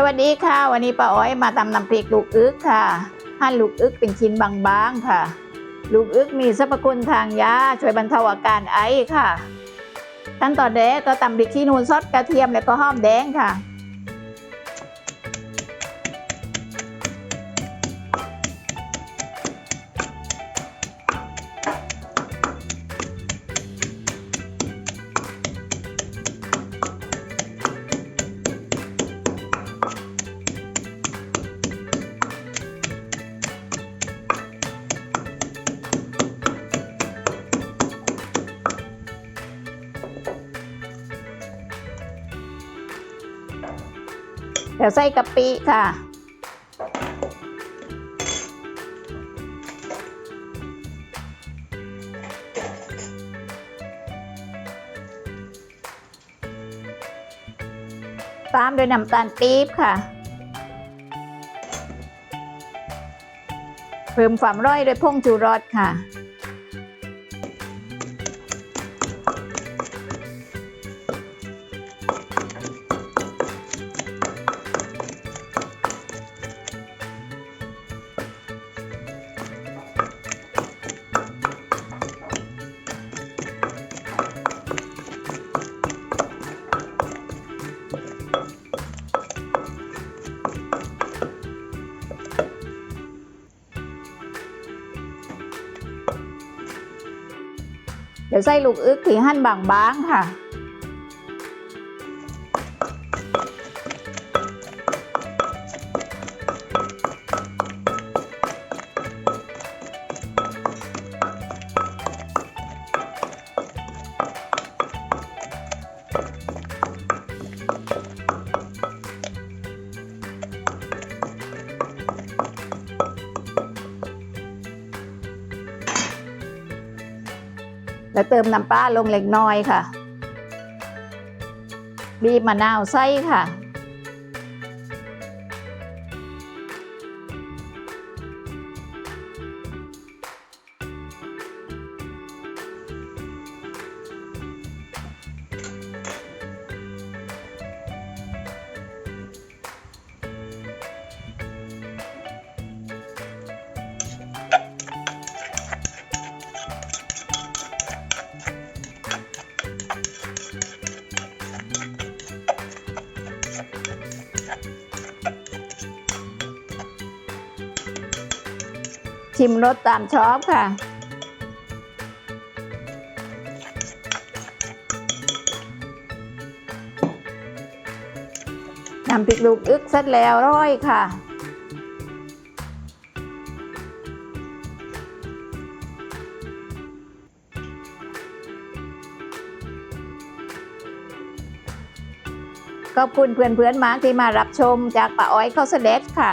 สวัสดีค่ะ วันนี้ป้าอ้อยมาทำน้ำพริกลูกอึกค่ะ หั่นลูกอึกเป็นชิ้นบางๆค่ะ ลูกอึกมีสรรพคุณทางยาช่วยบรรเทาอาการไอค่ะขั้นตอนแรกก็ตำพริกขี้นูซอสกระเทียมแล้วก็หอมแดงค่ะ เดี๋ยวใส่กะปิค่ะ ตามด้วยน้ำตาลปี๊บค่ะ เพิ่มความร่อยด้วยพงจูรสค่ะ เดี๋ยวใส่ลูกอึกที่หั่นบางๆค่ะ แล้วเติมน้ำปลาลงเล็กน้อยค่ะ บีบมะนาวใส่ค่ะ ชิมรสตามชอบค่ะ น้ำพริกลูกอึกเสร็จแล้วร้อยค่ะขอบคุณเพื่อนๆมากที่มารับชมจากป้าอ้อยข้าวเสด็จค่ะ